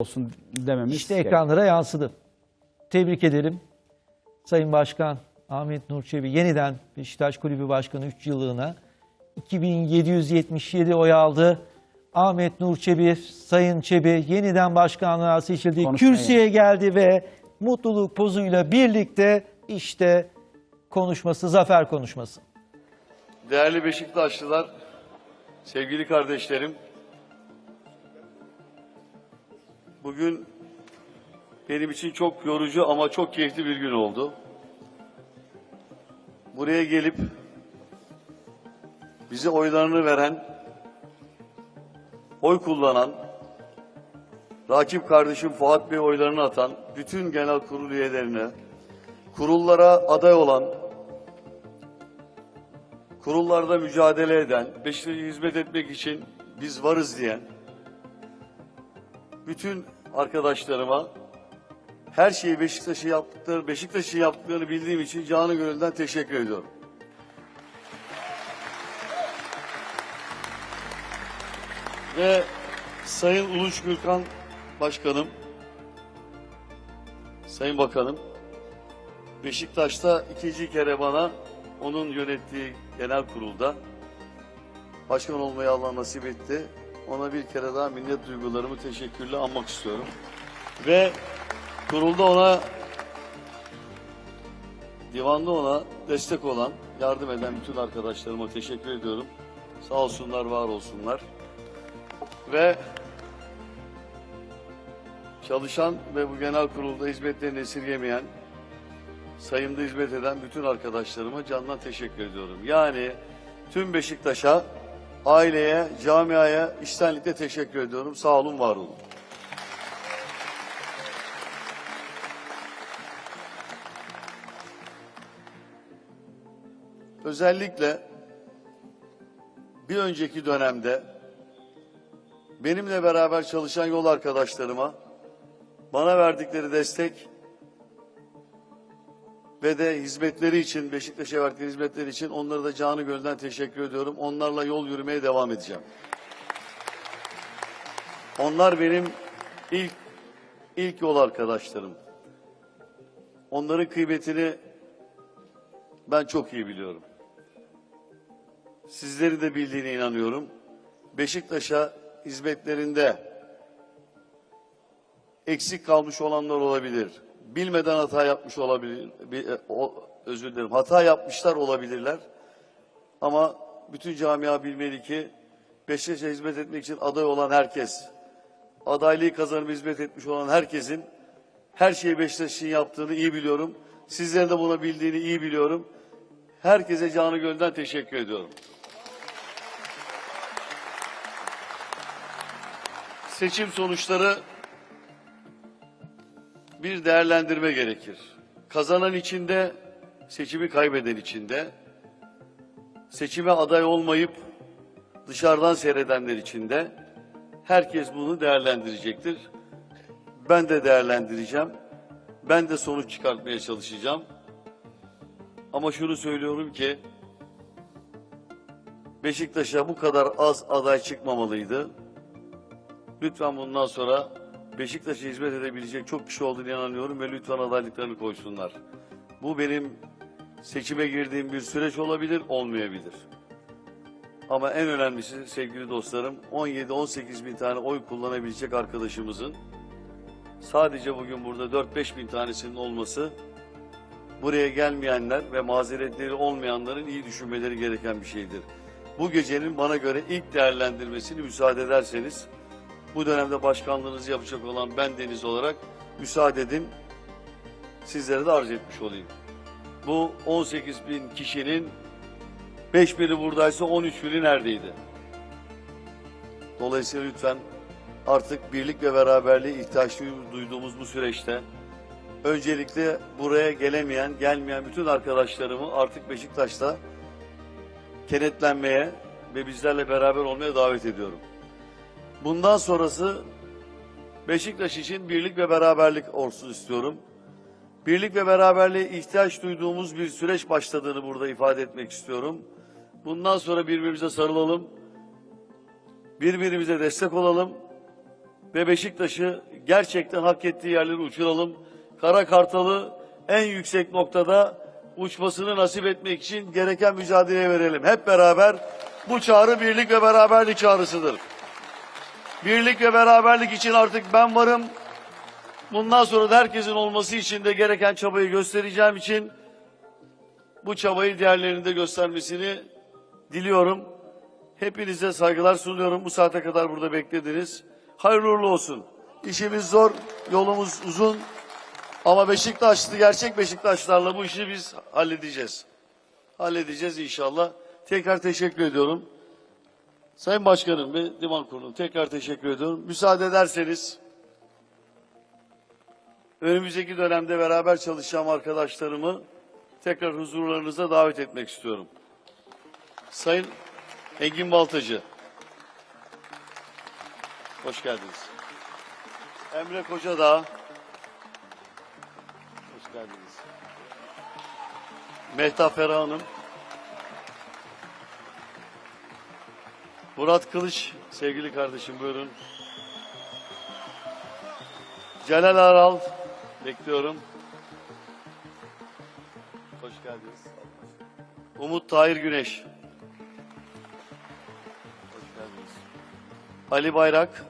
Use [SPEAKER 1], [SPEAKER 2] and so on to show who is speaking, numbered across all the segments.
[SPEAKER 1] olsun dememiz.
[SPEAKER 2] İşte
[SPEAKER 1] gerek.
[SPEAKER 2] ekranlara yansıdı. Tebrik ederim. Sayın Başkan Ahmet Nur Çebi yeniden Beşiktaş Kulübü Başkanı 3 yıllığına 2777 oy aldı. Ahmet Nur Çebi, Sayın Çebi yeniden başkanlığa seçildi. Kürsüye geldi ve mutluluk pozuyla birlikte işte konuşması, zafer konuşması.
[SPEAKER 3] Değerli Beşiktaşlılar, sevgili kardeşlerim. Bugün benim için çok yorucu ama çok keyifli bir gün oldu. Buraya gelip bize oylarını veren, oy kullanan, rakip kardeşim Fuat Bey oylarını atan bütün genel kurul üyelerine, kurullara aday olan, kurullarda mücadele eden, Beşiktaş'a hizmet etmek için biz varız diyen bütün arkadaşlarıma her şeyi Beşiktaş'ı yaptıkları, Beşiktaş'ı yaptıklarını bildiğim için canı gönülden teşekkür ediyorum. Ve Sayın Uluç Gürkan Başkanım, Sayın Bakanım, Beşiktaş'ta ikinci kere bana onun yönettiği genel kurulda başkan olmayı Allah nasip etti. Ona bir kere daha minnet duygularımı teşekkürle anmak istiyorum. Ve kurulda ona divanda ona destek olan, yardım eden bütün arkadaşlarıma teşekkür ediyorum. Sağ olsunlar, var olsunlar. Ve çalışan ve bu genel kurulda hizmetlerini esirgemeyen sayımda hizmet eden bütün arkadaşlarıma candan teşekkür ediyorum. Yani tüm Beşiktaş'a, aileye, camiaya içtenlikle teşekkür ediyorum. Sağ olun, var olun. Özellikle bir önceki dönemde benimle beraber çalışan yol arkadaşlarıma bana verdikleri destek ve de hizmetleri için, Beşiktaş'a verdikleri hizmetleri için onlara da canı gönülden teşekkür ediyorum. Onlarla yol yürümeye devam edeceğim. Onlar benim ilk ilk yol arkadaşlarım. Onların kıymetini ben çok iyi biliyorum. Sizleri de bildiğine inanıyorum. Beşiktaş'a hizmetlerinde eksik kalmış olanlar olabilir. Bilmeden hata yapmış olabilir. Bir- e, o, özür dilerim. Hata yapmışlar olabilirler. Ama bütün camia bilmeli ki Beşiktaş'a hizmet etmek için aday olan herkes, adaylığı kazanıp hizmet etmiş olan herkesin her şeyi Beşiktaş'ın yaptığını iyi biliyorum. Sizlerin de bunu bildiğini iyi biliyorum. Herkese canı gönülden teşekkür ediyorum. Seçim sonuçları bir değerlendirme gerekir. Kazanan içinde, seçimi kaybeden içinde, seçime aday olmayıp dışarıdan seyredenler içinde herkes bunu değerlendirecektir. Ben de değerlendireceğim. Ben de sonuç çıkartmaya çalışacağım. Ama şunu söylüyorum ki Beşiktaş'a bu kadar az aday çıkmamalıydı. Lütfen bundan sonra Beşiktaş'a hizmet edebilecek çok kişi olduğunu inanıyorum ve lütfen adaylıklarını koysunlar. Bu benim seçime girdiğim bir süreç olabilir, olmayabilir. Ama en önemlisi sevgili dostlarım 17-18 bin tane oy kullanabilecek arkadaşımızın sadece bugün burada 4-5 bin tanesinin olması buraya gelmeyenler ve mazeretleri olmayanların iyi düşünmeleri gereken bir şeydir. Bu gecenin bana göre ilk değerlendirmesini müsaade ederseniz bu dönemde başkanlığınızı yapacak olan ben Deniz olarak müsaade edin sizlere de arz etmiş olayım. Bu 18 bin kişinin 5 biri buradaysa 13 biri neredeydi? Dolayısıyla lütfen artık birlik ve beraberliğe ihtiyaç duyduğumuz bu süreçte öncelikle buraya gelemeyen, gelmeyen bütün arkadaşlarımı artık Beşiktaş'ta kenetlenmeye ve bizlerle beraber olmaya davet ediyorum. Bundan sonrası Beşiktaş için birlik ve beraberlik olsun istiyorum. Birlik ve beraberliğe ihtiyaç duyduğumuz bir süreç başladığını burada ifade etmek istiyorum. Bundan sonra birbirimize sarılalım. Birbirimize destek olalım. ve Beşiktaş'ı gerçekten hak ettiği yerlere uçuralım. Kara Kartal'ı en yüksek noktada uçmasını nasip etmek için gereken mücadeleye verelim. Hep beraber bu çağrı birlik ve beraberlik çağrısıdır. Birlik ve beraberlik için artık ben varım. Bundan sonra da herkesin olması için de gereken çabayı göstereceğim için bu çabayı diğerlerinin de göstermesini diliyorum. Hepinize saygılar sunuyorum. Bu saate kadar burada beklediniz. Hayırlı uğurlu olsun. İşimiz zor, yolumuz uzun. Ama Beşiktaşlı, gerçek Beşiktaşlarla bu işi biz halledeceğiz. Halledeceğiz inşallah. Tekrar teşekkür ediyorum. Sayın Başkanım ve Divan Kurulu tekrar teşekkür ediyorum. Müsaade ederseniz önümüzdeki dönemde beraber çalışacağım arkadaşlarımı tekrar huzurlarınıza davet etmek istiyorum. Sayın Engin Baltacı. Hoş geldiniz. Emre Kocadağ. Hoş geldiniz. Mehtap Ferah Hanım. Murat Kılıç, sevgili kardeşim buyurun. Celal Aral, bekliyorum. Hoş geldiniz. Umut Tahir Güneş. Hoş geldiniz. Ali Bayrak.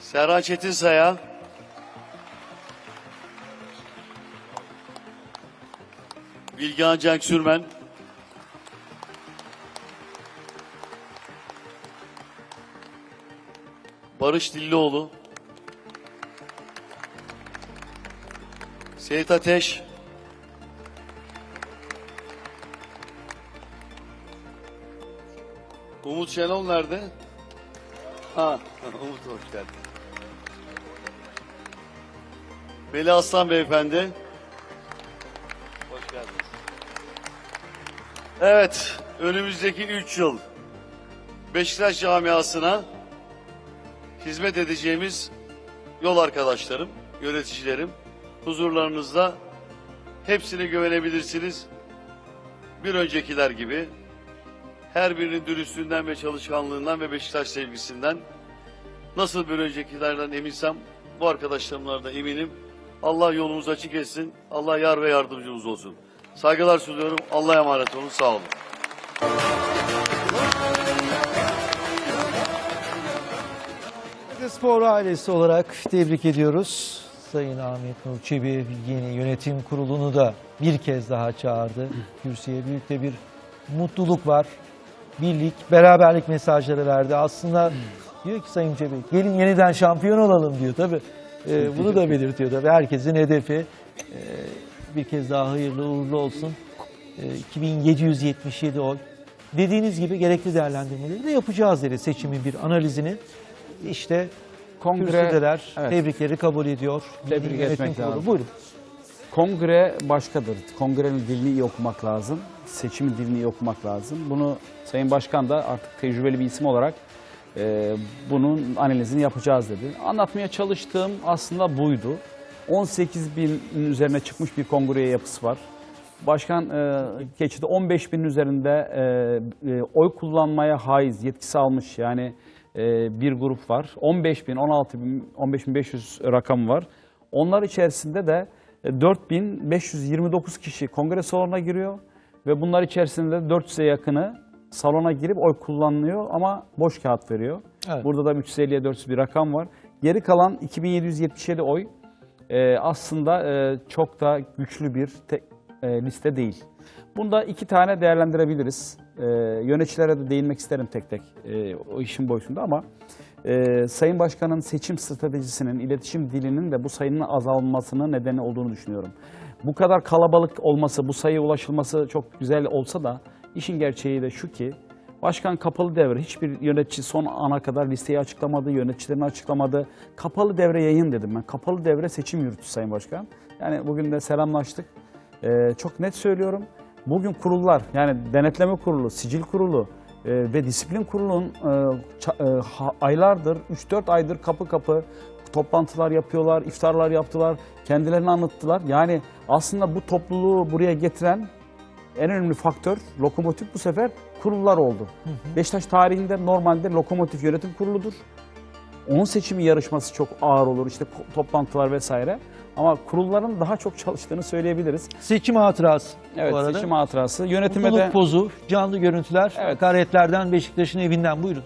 [SPEAKER 3] Serhan Çetinsaya. Bilgehan Cenk Sürmen. Barış Dillioğlu. Seyit Ateş. Umut Şenol nerede? Ha, Umut hoş geldin. Veli Aslan Beyefendi. Hoş geldiniz. Evet, önümüzdeki üç yıl Beşiktaş camiasına hizmet edeceğimiz yol arkadaşlarım, yöneticilerim, huzurlarınızda hepsine güvenebilirsiniz. Bir öncekiler gibi her birinin dürüstlüğünden ve çalışkanlığından ve Beşiktaş sevgisinden nasıl bir öncekilerden eminsem bu arkadaşlarımlar da eminim. Allah yolumuzu açık etsin. Allah yar ve yardımcımız olsun. Saygılar sunuyorum. Allah'a emanet olun. Sağ olun.
[SPEAKER 2] Biz Spor ailesi olarak tebrik ediyoruz. Sayın Ahmet Nur Çebi yeni yönetim kurulunu da bir kez daha çağırdı. Kürsüye büyük de bir mutluluk var. Birlik, beraberlik mesajları verdi. Aslında diyor ki Sayın Çebi gelin yeniden şampiyon olalım diyor tabii. Ee, bunu da belirtiyor tabii. Herkesin hedefi Ee, bir kez daha hayırlı uğurlu olsun. Ee, 2777 oy. Dediğiniz gibi gerekli değerlendirmeleri de yapacağız dedi seçimin bir analizini. İşte
[SPEAKER 1] Kongre,
[SPEAKER 2] kürsüdeler
[SPEAKER 1] evet.
[SPEAKER 2] tebrikleri kabul ediyor.
[SPEAKER 1] Tebrik etmek
[SPEAKER 2] Kurulu.
[SPEAKER 1] lazım.
[SPEAKER 2] Buyurun.
[SPEAKER 1] Kongre başkadır. Kongrenin dilini iyi okumak lazım. Seçimin dilini iyi okumak lazım. Bunu Sayın Başkan da artık tecrübeli bir isim olarak e, bunun analizini yapacağız dedi. Anlatmaya çalıştığım aslında buydu. 18 binin üzerine çıkmış bir kongreye yapısı var. Başkan e, geçidi 15 binin üzerinde e, e, oy kullanmaya haiz yetkisi almış yani bir grup var. 15 bin, 16 bin, 15 bin 500 rakamı var. Onlar içerisinde de e, 4529 kişi kongre salonuna giriyor ve bunlar içerisinde 400'e yakını salona girip oy kullanılıyor ama boş kağıt veriyor.
[SPEAKER 2] Evet.
[SPEAKER 1] Burada da 350'ye 400 bir rakam var. Geri kalan 2777 oy e, aslında e, çok da güçlü bir te- e, liste değil. Bunda iki tane değerlendirebiliriz. E, yöneticilere de değinmek isterim tek tek e, o işin boyutunda ama e, Sayın Başkan'ın seçim stratejisinin, iletişim dilinin de bu sayının azalmasının nedeni olduğunu düşünüyorum. Bu kadar kalabalık olması, bu sayıya ulaşılması çok güzel olsa da işin gerçeği de şu ki Başkan kapalı devre. Hiçbir yönetici son ana kadar listeyi açıklamadı, yöneticilerini açıklamadı. Kapalı devre yayın dedim ben. Kapalı devre seçim yürüttü Sayın Başkan. Yani bugün de selamlaştık. Ee, çok net söylüyorum. Bugün kurullar yani denetleme kurulu, sicil kurulu e, ve disiplin kurulunun e, e, aylardır, 3-4 aydır kapı kapı toplantılar yapıyorlar, iftarlar yaptılar, kendilerini anlattılar. Yani aslında bu topluluğu buraya getiren en önemli faktör lokomotif bu sefer kurullar oldu. Beşiktaş tarihinde normalde lokomotif yönetim kuruludur. Onun seçimi yarışması çok ağır olur işte toplantılar vesaire. Ama kurulların daha çok çalıştığını söyleyebiliriz.
[SPEAKER 2] Seçim hatırası
[SPEAKER 1] Evet
[SPEAKER 2] bu arada.
[SPEAKER 1] seçim hatırası. Yönetime
[SPEAKER 2] Mutluluk
[SPEAKER 1] de
[SPEAKER 2] pozu, canlı görüntüler,
[SPEAKER 1] Evet.
[SPEAKER 2] hakaretlerden Beşiktaş'ın evinden buyurun.